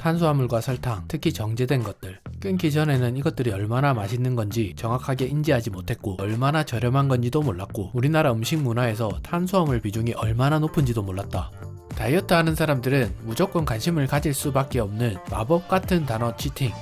탄수화물과 설탕, 특히 정제된 것들. 끊기 전에는 이것들이 얼마나 맛있는 건지 정확하게 인지하지 못했고 얼마나 저렴한 건지도 몰랐고 우리나라 음식 문화에서 탄수화물 비중이 얼마나 높은지도 몰랐다. 다이어트 하는 사람들은 무조건 관심을 가질 수밖에 없는 마법 같은 단어 치팅.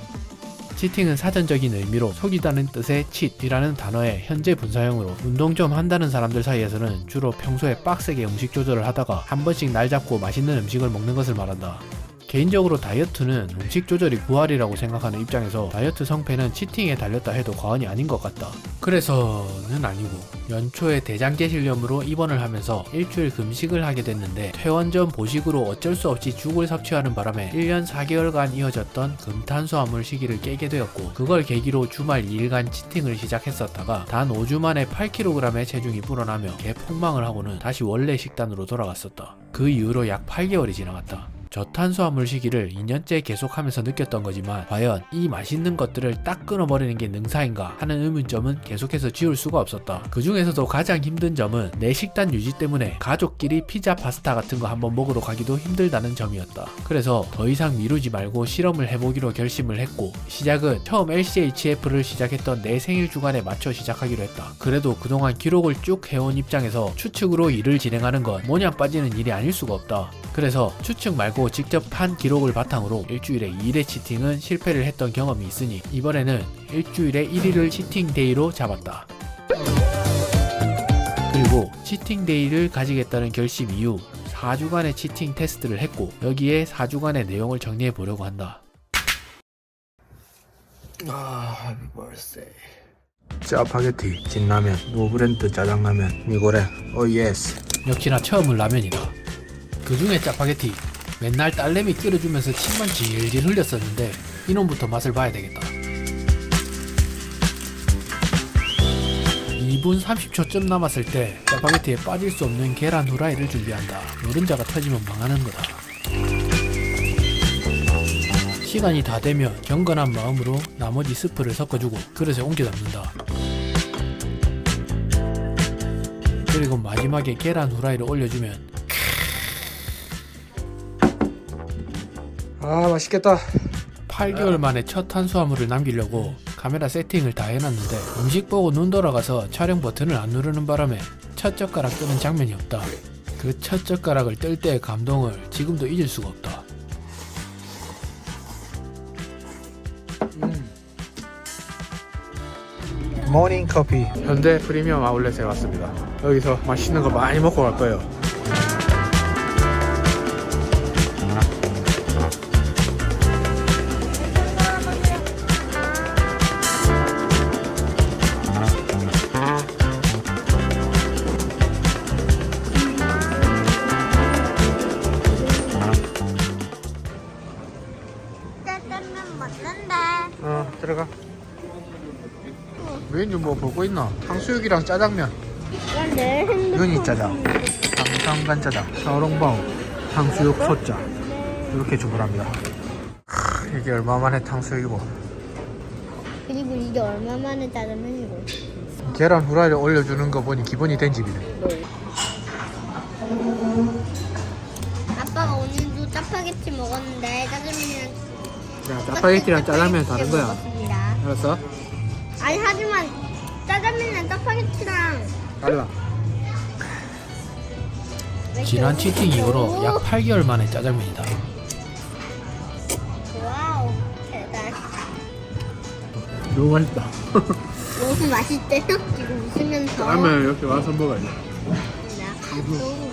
치팅은 사전적인 의미로 속이다는 뜻의 cheat이라는 단어의 현재 분사형으로 운동 좀 한다는 사람들 사이에서는 주로 평소에 빡세게 음식 조절을 하다가 한 번씩 날 잡고 맛있는 음식을 먹는 것을 말한다. 개인적으로 다이어트는 음식 조절이 부활이라고 생각하는 입장에서 다이어트 성패는 치팅에 달렸다 해도 과언이 아닌 것 같다. 그래서는 아니고 연초에 대장개실염으로 입원을 하면서 일주일 금식을 하게 됐는데 퇴원 전 보식으로 어쩔 수 없이 죽을 섭취하는 바람에 1년 4개월간 이어졌던 금탄수화물 시기를 깨게 되었고 그걸 계기로 주말 2일간 치팅을 시작했었다가 단 5주 만에 8kg의 체중이 불어나며 개폭망을 하고는 다시 원래 식단으로 돌아갔었다. 그 이후로 약 8개월이 지나갔다. 저탄수화물 시기를 2년째 계속하면서 느꼈던 거지만 과연 이 맛있는 것들을 딱 끊어버리는 게 능사인가 하는 의문점은 계속해서 지울 수가 없었다. 그 중에서도 가장 힘든 점은 내 식단 유지 때문에 가족끼리 피자 파스타 같은 거 한번 먹으러 가기도 힘들다는 점이었다. 그래서 더 이상 미루지 말고 실험을 해보기로 결심을 했고 시작은 처음 LCHF를 시작했던 내 생일 주간에 맞춰 시작하기로 했다. 그래도 그동안 기록을 쭉 해온 입장에서 추측으로 일을 진행하는 건 모냥 빠지는 일이 아닐 수가 없다. 그래서 추측 말고 직접 한 기록을 바탕으로 일주일에 2일의 치팅은 실패를 했던 경험이 있으니 이번에는 일주일에 1일을 치팅 데이로 잡았다. 그리고 치팅 데이를 가지겠다는 결심 이후 4주간의 치팅 테스트를 했고 여기에 4주간의 내용을 정리해 보려고 한다. 아, birthday. 짜파게티, 진라면, 노브랜드 짜장라면, 미고랭, 오 예스. 역시나 처음은 라면이다. 그 중에 짜파게티 맨날 딸내미 끓여주면서 침만 질질 흘렸었는데 이놈부터 맛을 봐야 되겠다. 2분 30초쯤 남았을 때 짜파게티에 빠질 수 없는 계란 후라이를 준비한다. 노른자가 터지면 망하는 거다. 시간이 다 되면 경건한 마음으로 나머지 스프를 섞어주고 그릇에 옮겨 담는다. 그리고 마지막에 계란 후라이를 올려주면 아, 맛있겠다. 8개월 만에 첫 탄수화물을 남기려고 카메라 세팅을 다 해놨는데 음식 보고 눈 돌아가서 촬영 버튼을 안 누르는 바람에 첫 젓가락 뜨는 장면이 없다. 그 첫 젓가락을 뜰 때의 감동을 지금도 잊을 수가 없다. 모닝 커피. 현대 프리미엄 아울렛에 왔습니다. 여기서 맛있는 거 많이 먹고 갈 거예요. 수육이랑 짜장면. 내 핸드폰 윤희 짜장, 상상간 짜장, 샤오롱바오, 탕수육 소짜. 이렇게 주문합니다. 크, 이게 얼마 만에 탕수육이고. 그리고 이게 얼마만에 짜장면이고 계란 후라이를 올려주는 거 보니 기본이 된 집이네. 아빠가 오늘도 짜파게티 먹었는데 짜장면이랑 야, 짜파게티랑 짜장면 다른 거야. 먹었습니다. 알았어? 달라. 왜 지난 치팅 이후로? 약 8개월 만에 짜장면이다. 와우 대단 너무 맛있다. 너무 맛있대요 지금 웃으면서 다음에 이렇게 와서 먹어야지. 한수육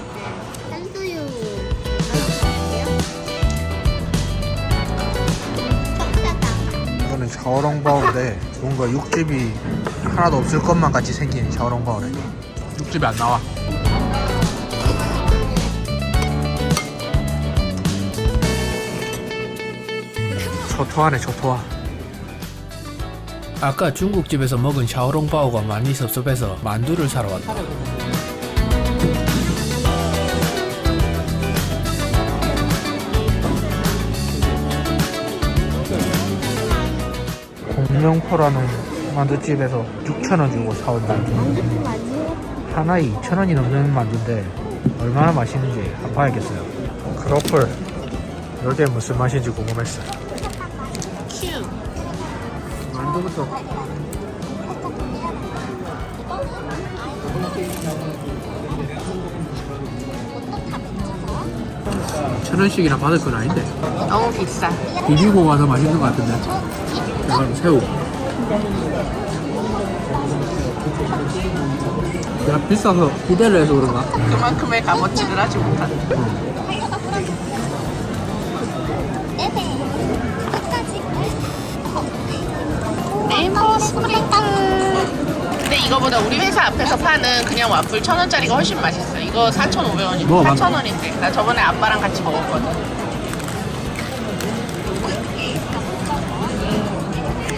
샤오롱바오인데 뭔가 육즙이 하나도 없을 것만 같이 생긴 샤오롱바오래. 육즙이 안 나와. 초토화네 초토화. 아까 중국집에서 먹은 샤오롱바오가 많이 섭섭해서 만두를 사러 왔다. 공명포라는 만두집에서 6,000원 주고 사온 만두. 하나에 2,000원이 넘는 만두인데 얼마나 맛있는지 한번 봐야겠어요. 크로플, 이게 무슨 맛인지 궁금했어. 큐. 만두부터. 천 원씩이나 받을 건 아닌데. 너무 비싸. 비비고가 더 맛있는 것 같은데. 이건 새우. 야 비싸서 기대를 해서 그런가? 그만큼의 값어치를 하지 못한다. 네, 먹었습니다. 근데 이거보다 우리 회사 앞에서 파는 그냥 와플 천 원짜리가 훨씬 맛있어. 이거 4,500원이고 먹어봤나? 4,000원인데. 나 저번에 아빠랑 같이 먹었거든.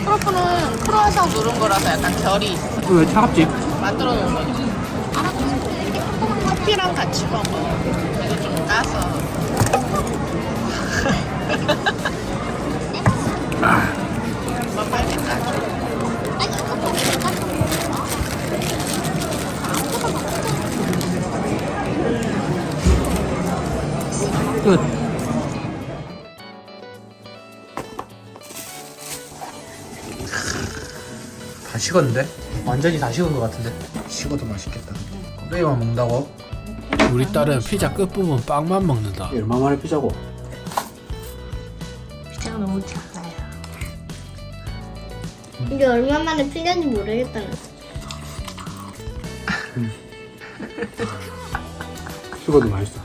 크로프는 크로아상 누른 거라서 약간 결이 있어. 왜 차갑지? 만들어 놓은 거지. 커피랑 같이 먹어. 이거 좀 까서. 엄마 빨리 까줘. 끝. 식었는데? 완전히 다 식은 것 같은데? 식어도 맛있겠다. 껍데기만 먹는다고? 우리 딸은 피자 끝부분 빵만 먹는다. 얼마 만에 피자고? 피자가 너무 작아요. 이게 얼마 만에 필요한지 모르겠다. 식어도 맛있어.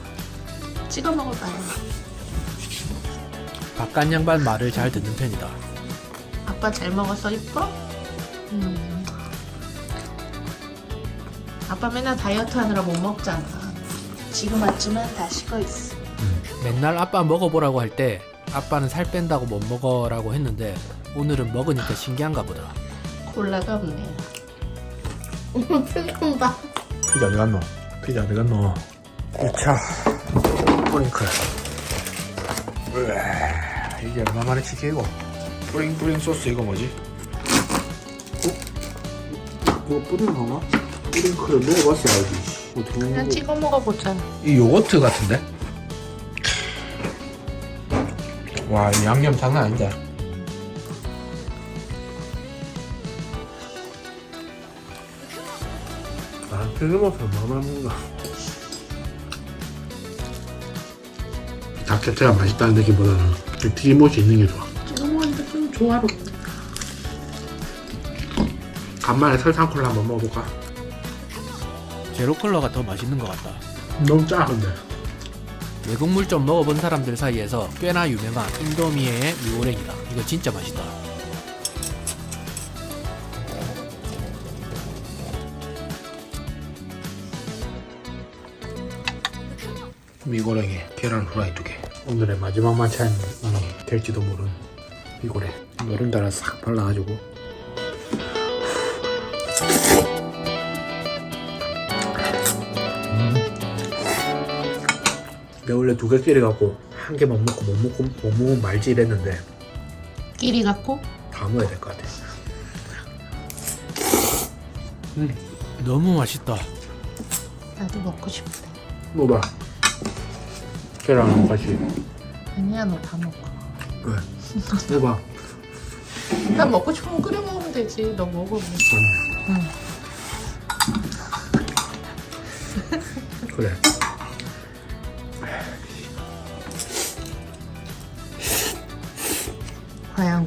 찍어 먹어봐요. 바깥 양반 말을 잘 듣는 편이다. 아빠 잘 먹어서 이뻐? 음. 아빠 맨날 다이어트 하느라 못 먹잖아. 지금 왔지만 다 식어 있어. 맨날 아빠 먹어보라고 할 때 아빠는 살 뺀다고 못 먹어라고 했는데 오늘은 먹으니까 신기한가 보다. 콜라가 없네요. 어머 표정 봐. 피자 어디 갔노? 피자 어디 갔노? 2차 뿌링클 으아, 이게 얼마 만에 치킨이고 뿌링 뿌링 소스 이거 뭐지? 어? 이거 뿌리는 건가? 뿌링클을 먹어봤어야 알지 어떻게 그냥 먹는 찍어 먹어보자. 이 요거트 같은데? 와, 이 양념 장난 아닌데. 아, 튀김옷을 얼마나 먹나? 닭자체가 맛있다는 느낌보다는 이 튀김옷이 있는 게 좋아. 찍어 먹으니까 좀 조화롭네. 간만에 설탕콜라 한번 먹어볼까? 제로 컬러가 더 맛있는 것 같다. 너무 짜, 근데. 외국 물점 먹어본 사람들 사이에서 꽤나 유명한 인도미에의 미오랭이다. 이거 진짜 맛있다. 미고랭에 계란 후라이 두 개. 오늘의 마지막 만찬이 될지도 모르는 미고랭. 노른자를 싹 발라가지고. 내가 원래 두 개 끼리 갖고 한 개만 먹고 못 먹고 못 먹으면 말지 이랬는데 끼리 갖고 다 먹어야 될 것 같아. 너무 맛있다. 나도 먹고 싶다. 먹어봐. 계란하고 같이. 아니야 너 다 먹어. 왜? 먹어봐. 난 먹고 싶으면 끓여 먹으면 되지. 너 먹어. 그래.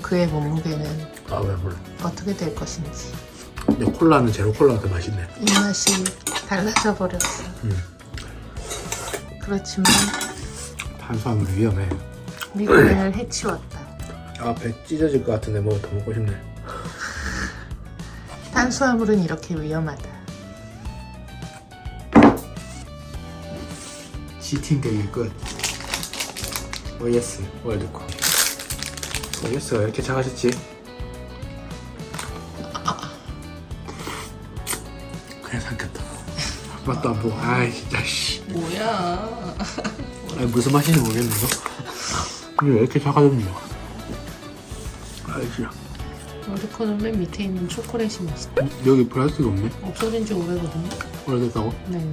그의 몸무게는 아 왜 몰라. 어떻게 될 것인지. 근데 콜라는 제로 콜라가 더 맛있네. 입맛이 달라져 버렸어. 음. 그렇지만 탄수화물이 위험해. 미국인을 해치웠다. 아 배 찢어질 것 같은데 뭐 더 먹고 싶네. 탄수화물은 이렇게 위험하다. 시팅 되기 끝. OS 월드컵. OS가 이렇게 작아졌지? 그냥 삼켰다. 맛도 안 보고. 아이 진짜 씨. 뭐야? 아니, 무슨 맛인지 모르겠네 이거. 이게 왜 이렇게 작아졌냐? 아이 진짜. 코는 맨 밑에 있는 초콜릿이 맛있다. 음, 여기 플라스틱 없네? 없어진 지 오래거든요. 오래됐다고? 네.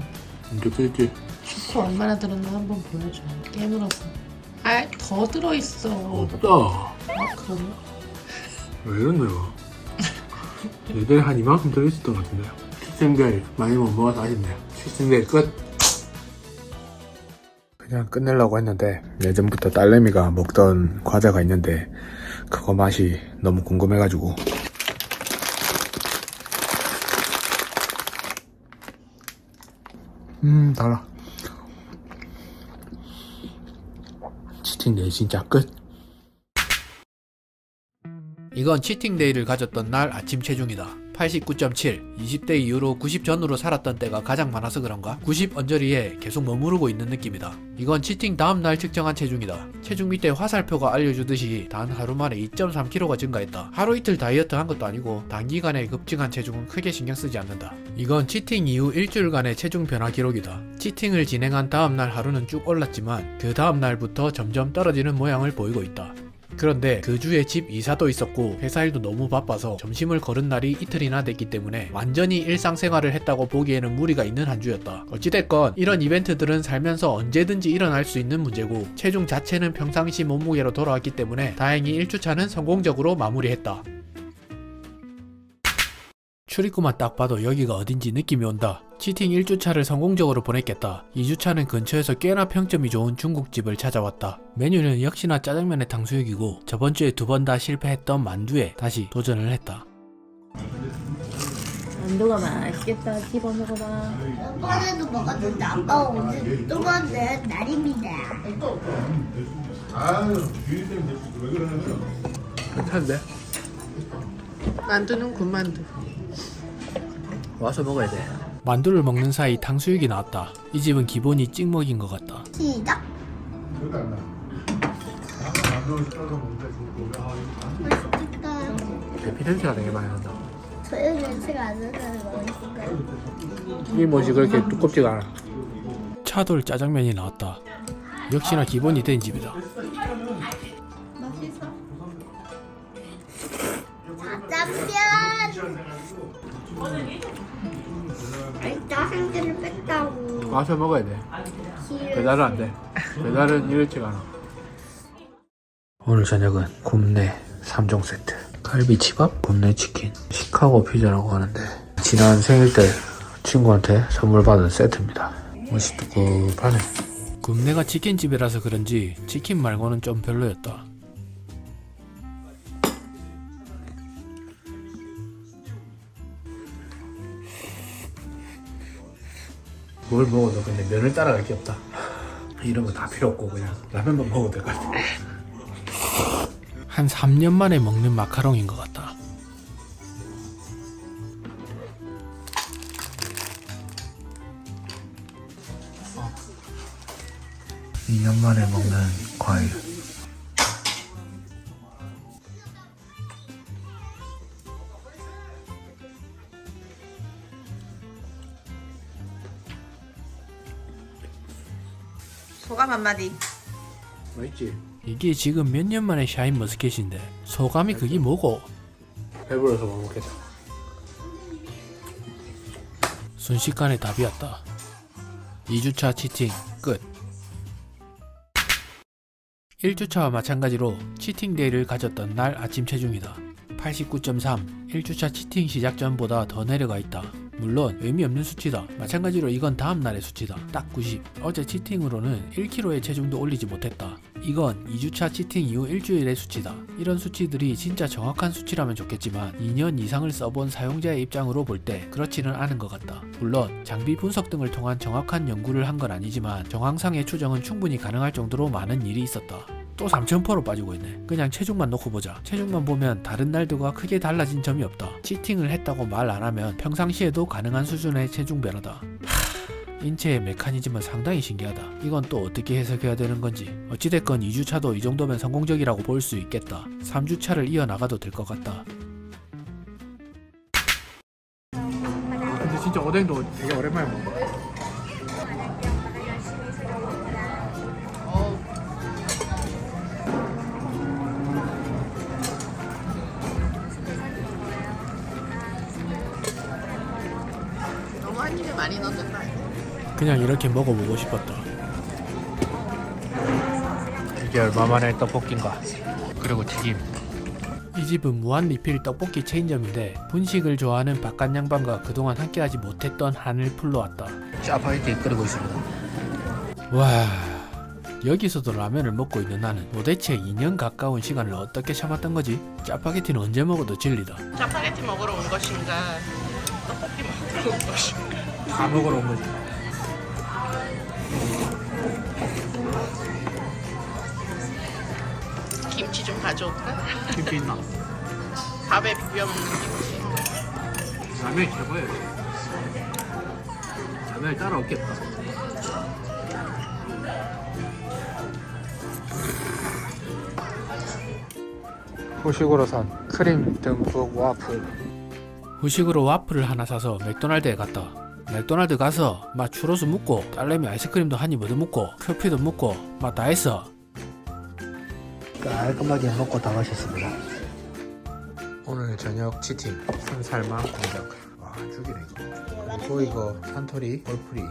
언제 뜯지? 초코 얼마나 들었나 한번 보여줘. 깨물어서. 아, 더 들어있어. 없다. 아, 그러네. 왜 이러네요? 예전에 한 이만큼 들어있었던 것 같은데. 치팅데이 많이 못 먹어서 아쉽네요. 치팅데이 끝. 그냥 끝내려고 했는데 예전부터 딸내미가 먹던 과자가 있는데 그거 맛이 너무 궁금해가지고 음 달아 치팅데이 진짜 끝 이건 치팅데이를 가졌던 날 아침 체중이다. 89.7, 20대 이후로 90 전후로 살았던 때가 가장 많아서 그런가? 90 언저리에 계속 머무르고 있는 느낌이다. 이건 치팅 다음 날 측정한 체중이다. 체중 밑에 화살표가 알려주듯이 단 하루 만에 2.3kg가 증가했다. 하루 이틀 다이어트 한 것도 아니고 단기간에 급증한 체중은 크게 신경 쓰지 않는다. 이건 치팅 이후 일주일간의 체중 변화 기록이다. 치팅을 진행한 다음 날 하루는 쭉 올랐지만 그 다음 날부터 점점 떨어지는 모양을 보이고 있다. 그런데 그 주에 집 이사도 있었고 회사 일도 너무 바빠서 점심을 걸은 날이 이틀이나 됐기 때문에 완전히 일상생활을 했다고 보기에는 무리가 있는 한 주였다. 어찌됐건 이런 이벤트들은 살면서 언제든지 일어날 수 있는 문제고 체중 자체는 평상시 몸무게로 돌아왔기 때문에 다행히 1주차는 성공적으로 마무리했다. 출입구만 딱 봐도 여기가 어딘지 느낌이 온다. 치팅 1주차를 성공적으로 보냈겠다. 2주차는 근처에서 꽤나 평점이 좋은 중국집을 찾아왔다. 메뉴는 역시나 짜장면에 탕수육이고 저번주에 두 번 다 실패했던 만두에 다시 도전을 했다. 만두가 맛있겠다. 집어 먹어봐. 저번에도 먹었는데 아빠가 오늘 또 먹는 날입니다. 괜찮은데? 만두는 군만두. 와서 먹어야 돼. 만두를 먹는 사이 탕수육이 나왔다. 이 집은 기본이 찍먹인 것 같다. 시작. 맛있겠다. 대피 냄새가 되게 많이 난다. 저희 냄새가 안 나는 거 맛있을까요? 이 뭐지 그렇게 두껍지가 않아. 차돌 짜장면이 나왔다. 역시나 기본이 된 집이다. 맛있어. 짜장면. 짜장면을 뺐다고. 와서 먹어야 돼. 배달은 안 돼. 배달은 이렇지가 않아. 오늘 저녁은 굽네 3종 세트. 갈비 치밥, 굽네 치킨, 시카고 피자라고 하는데 지난 생일 때 친구한테 선물 받은 세트입니다. 맛이 두껍하네. 굽네가 치킨집이라서 그런지 치킨 말고는 좀 별로였다. 뭘 먹어도 근데 면을 따라갈 게 없다. 이런 거 다 필요 없고 그냥 라면만 먹어도 될 것 같아. 한 3년 만에 먹는 마카롱인 것 같다. 이년 만에 먹는 과일. 소감 한마디. 맛있지? 이게 지금 몇 년 만에 샤인 머스켓인데 소감이 그게 뭐고? 배불러서 못 먹겠다. 순식간에 답이었다. 2주차 치팅 끝. 1주차와 마찬가지로 치팅 데이를 가졌던 날 아침 체중이다. 89.3, 1주차 치팅 시작 전보다 더 내려가 있다. 물론 의미 없는 수치다. 마찬가지로 이건 다음 날의 수치다. 딱 90. 어제 치팅으로는 1kg의 체중도 올리지 못했다. 이건 2주차 치팅 이후 일주일의 수치다. 이런 수치들이 진짜 정확한 수치라면 좋겠지만 2년 이상을 써본 사용자의 입장으로 볼 때 그렇지는 않은 것 같다. 물론 장비 분석 등을 통한 정확한 연구를 한 건 아니지만 정황상의 추정은 충분히 가능할 정도로 많은 일이 있었다. 또 3,000%로 빠지고 있네. 그냥 체중만 놓고 보자. 체중만 보면 다른 날들과 크게 달라진 점이 없다. 치팅을 했다고 말 안 하면 평상시에도 가능한 수준의 체중 변화다. 하... 인체의 메커니즘은 상당히 신기하다. 이건 또 어떻게 해석해야 되는 건지. 어찌됐건 2주차도 이 정도면 성공적이라고 볼 수 있겠다. 3주차를 이어나가도 될 것 같다. 근데 진짜 오뎅도 되게 오랜만에 먹어. 입에 많이 넣었다. 그냥 이렇게 먹어보고 싶었다. 이게 얼마만에 떡볶인가 그리고 튀김 이 집은 무한 리필 떡볶이 체인점인데 분식을 좋아하는 바깥 양반과 그동안 함께하지 못했던 한을 풀러 왔다. 짜파게티 끓이고 있습니다 와 여기서도 라면을 먹고 있는 나는 도대체 2년 가까운 시간을 어떻게 참았던 거지? 짜파게티는 언제 먹어도 진리다. 짜파게티 먹으러 온 것인가 떡볶이 먹으러 온 것인가 다 먹으러 온 거지 김치 좀 가져올까? 김치 있나? 밥에 비벼 먹는 김치 라면이 최고예요 라면이 따라 없겠다 후식으로 산 크림 듬뿍 와플 후식으로 와플을 하나 사서 맥도날드에 갔다. 맥도날드 가서 막 추로스 먹고 딸내미 아이스크림도 한 입 얻어 먹고 커피도 먹고 막 다 했어. 깔끔하게 먹고 다 마셨습니다 오늘 저녁 치팅 순살만 공작 와 죽이네 이거 이거 산토리 얼프리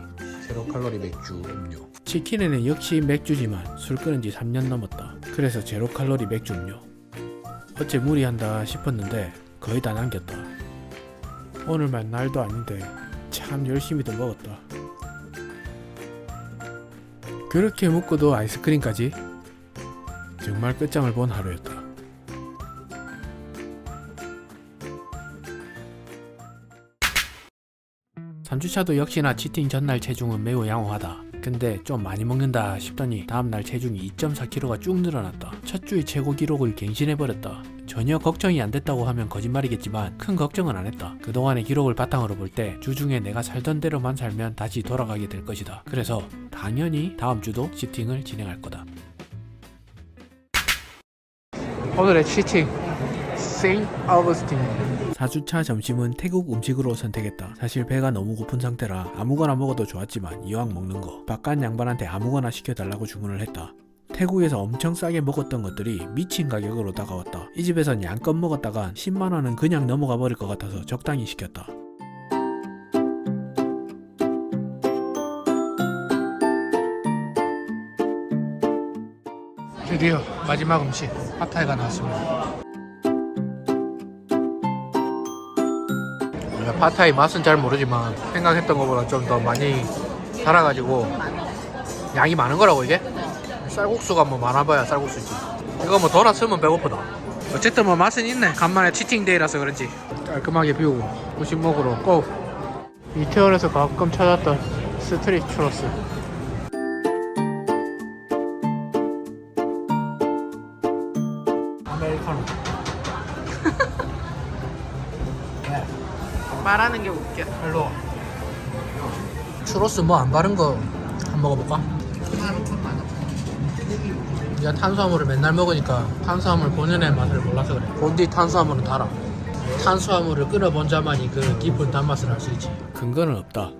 제로 칼로리 맥주 음료 치킨에는 역시 맥주지만 술 끊은 지 3년 넘었다. 그래서 제로 칼로리 맥주 음료. 어째 무리한다 싶었는데 거의 다 남겼다. 오늘만 날도 아닌데 참 열심히도 먹었다. 그렇게 먹고도 아이스크림까지? 정말 끝장을 본 하루였다. 3주차도 역시나 치팅 전날 체중은 매우 양호하다. 근데 좀 많이 먹는다 싶더니 다음날 체중이 2.4kg가 쭉 늘어났다. 첫 주의 최고 기록을 갱신해버렸다. 전혀 걱정이 안 됐다고 하면 거짓말이겠지만 큰 걱정은 안 했다. 그동안의 기록을 바탕으로 볼 때 주중에 내가 살던 대로만 살면 다시 돌아가게 될 것이다. 그래서 당연히 다음 주도 치팅을 진행할 거다. 오늘의 치팅 세인트 아우구스틴 4주차 점심은 태국 음식으로 선택했다. 사실 배가 너무 고픈 상태라 아무거나 먹어도 좋았지만 이왕 먹는 거 바깥 양반한테 아무거나 시켜달라고 주문을 했다. 태국에서 엄청 싸게 먹었던 것들이 미친 가격으로 다가왔다. 이 집에선 양껏 먹었다간 10만원은 그냥 넘어가 버릴 것 같아서 적당히 시켰다. 드디어 마지막 음식 팟타이가 나왔습니다 팟타이 맛은 잘 모르지만 생각했던 것보다 좀 더 많이 달아가지고 양이 많은 거라고 이게? 쌀국수가 뭐 많아봐야 쌀국수지. 이거 뭐더 났으면 배고프다. 어쨌든 뭐 맛은 있네. 간만에 치팅데이라서 그런지 깔끔하게 비우고 후식 먹으러 고. 이태원에서 가끔 찾았던 스트릿 추러스. 아메리카노. 말하는 게 웃겨. 별로. 추로스 뭐 안 바른 거 한번 먹어볼까? 네가 탄수화물을 맨날 먹으니까 탄수화물 본연의 맛을 몰라서 그래. 본디 탄수화물은 달아. 탄수화물을 끊어본 자만이 그 깊은 단맛을 알 수 있지. 근거는 없다.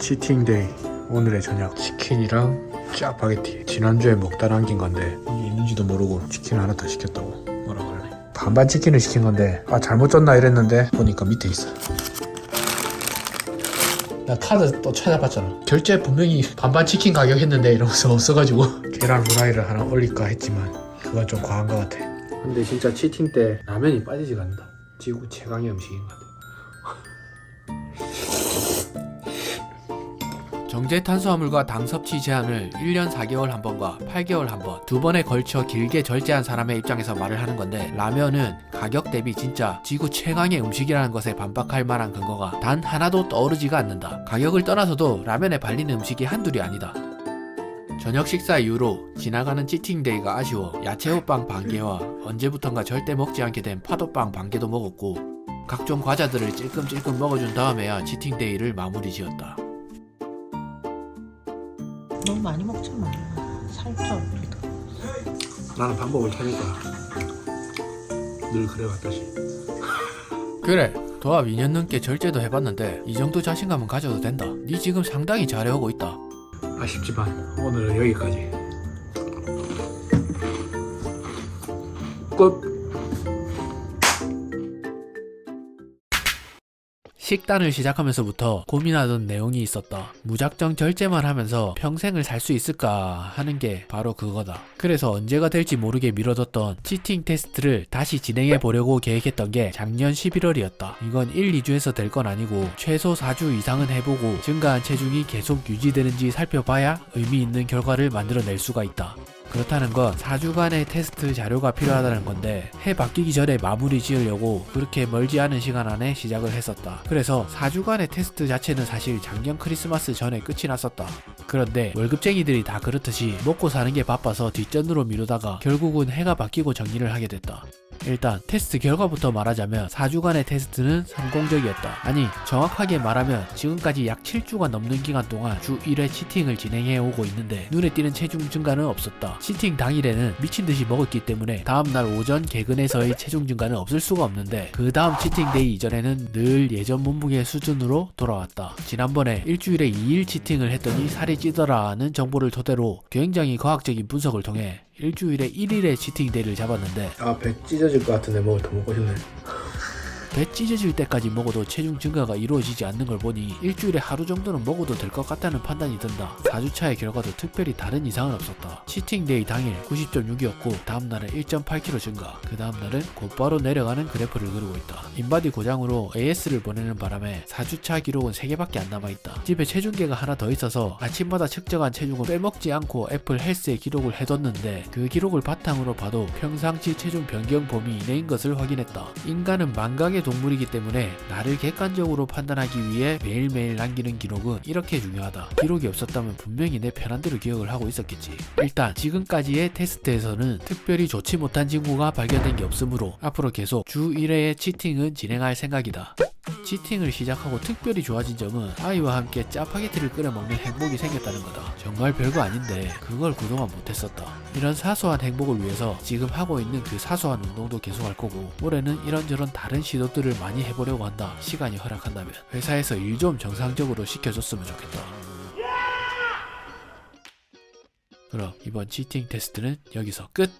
치팅데이 오늘의 저녁. 치킨이랑 짜파게티. 지난주에 먹다 남긴 건데 이게 있는지도 모르고 치킨 하나 더 시켰다고. 뭐라 그러네 반반 치킨을 시킨 건데 아 잘못 줬나 이랬는데 보니까 밑에 있어 나 카드 또 찾아봤잖아. 결제 분명히 반반 치킨 가격 했는데 이러면서 없어가지고. 계란 후라이를 하나 올릴까 했지만 그건 좀 과한 것 같아. 근데 진짜 치팅 때 라면이 빠지지가 않는다. 지구 최강의 음식인 것 같아 정제 탄수화물과 당 섭취 제한을 1년 4개월 한 번과 8개월 한 번, 두 번에 걸쳐 길게 절제한 사람의 입장에서 말을 하는 건데, 라면은 가격 대비 진짜 지구 최강의 음식이라는 것에 반박할 만한 근거가 단 하나도 떠오르지가 않는다. 가격을 떠나서도 라면에 발리는 음식이 한둘이 아니다. 저녁 식사 이후로 지나가는 치팅데이가 아쉬워 야채 호빵 반 개와 언제부턴가 절대 먹지 않게 된 파도빵 반 개도 먹었고, 각종 과자들을 찔끔찔끔 먹어준 다음에야 치팅데이를 마무리 지었다. 너무 많이 먹지 마. 살쪄. 나는 방법을 찾을 거야. 늘 그래왔다시. 그래 도합 2년 넘게 절제도 해봤는데 이 정도 자신감은 가져도 된다 니 지금 상당히 잘해오고 있다 아쉽지만 오늘은 여기까지. 끝. 식단을 시작하면서부터 고민하던 내용이 있었다. 무작정 절제만 하면서 평생을 살 수 있을까 하는 게 바로 그거다. 그래서 언제가 될지 모르게 미뤄뒀던 치팅 테스트를 다시 진행해 보려고 계획했던 게 작년 11월이었다. 이건 1, 2주에서 될 건 아니고 최소 4주 이상은 해보고 증가한 체중이 계속 유지되는지 살펴봐야 의미 있는 결과를 만들어낼 수가 있다. 그렇다는 건 4주간의 테스트 자료가 필요하다는 건데 해 바뀌기 전에 마무리 지으려고 그렇게 멀지 않은 시간 안에 시작을 했었다. 그래서 4주간의 테스트 자체는 사실 작년 크리스마스 전에 끝이 났었다. 그런데 월급쟁이들이 다 그렇듯이 먹고 사는 게 바빠서 뒷전으로 미루다가 결국은 해가 바뀌고 정리를 하게 됐다. 일단 테스트 결과부터 말하자면 4주간의 테스트는 성공적이었다. 아니 정확하게 말하면 지금까지 약 7주가 넘는 기간 동안 주 1회 치팅을 진행해 오고 있는데 눈에 띄는 체중 증가는 없었다. 치팅 당일에는 미친 듯이 먹었기 때문에 다음날 오전 개근에서의 체중 증가는 없을 수가 없는데 그 다음 치팅 데이 이전에는 늘 예전 몸무게 수준으로 돌아왔다. 지난번에 일주일에 2일 치팅을 했더니 살이 찌더라는 정보를 토대로 굉장히 과학적인 분석을 통해 일주일에 1일의 치팅 데이를 잡았는데 아 배 찢어질 것 같은데 뭘더 먹고 싶네 배 찢어질 때까지 먹어도 체중 증가가 이루어지지 않는 걸 보니 일주일에 하루 정도는 먹어도 될 것 같다는 판단이 든다. 4주차의 결과도 특별히 다른 이상은 없었다. 치팅데이 당일 90.6이었고 다음날은 1.8kg 증가, 그 다음날은 곧바로 내려가는 그래프를 그리고 있다. 인바디 고장으로 AS를 보내는 바람에 4주차 기록은 3개밖에 안 남아있다. 집에 체중계가 하나 더 있어서 아침마다 측정한 체중을 빼먹지 않고 애플 헬스에 기록을 해뒀는데 그 기록을 바탕으로 봐도 평상시 체중 변경 범위 이내인 것을 확인했다. 인간은 망각의 동물이기 때문에 나를 객관적으로 판단하기 위해 매일매일 남기는 기록은 이렇게 중요하다. 기록이 없었다면 분명히 내 편한 대로 기억을 하고 있었겠지. 일단 지금까지의 테스트에서는 특별히 좋지 못한 징후가 발견된 게 없으므로 앞으로 계속 주 1회의 치팅은 진행할 생각이다. 치팅을 시작하고 특별히 좋아진 점은 아이와 함께 짜파게티를 끓여 먹는 행복이 생겼다는 거다. 정말 별거 아닌데 그걸 그동안 못했었다. 이런 사소한 행복을 위해서 지금 하고 있는 그 사소한 운동도 계속할 거고 올해는 이런저런 다른 시도 들을 많이 해보려고 한다. 시간이 허락한다면 회사에서 일 좀 정상적으로 시켜줬으면 좋겠다. 그럼 이번 치팅 테스트는 여기서 끝!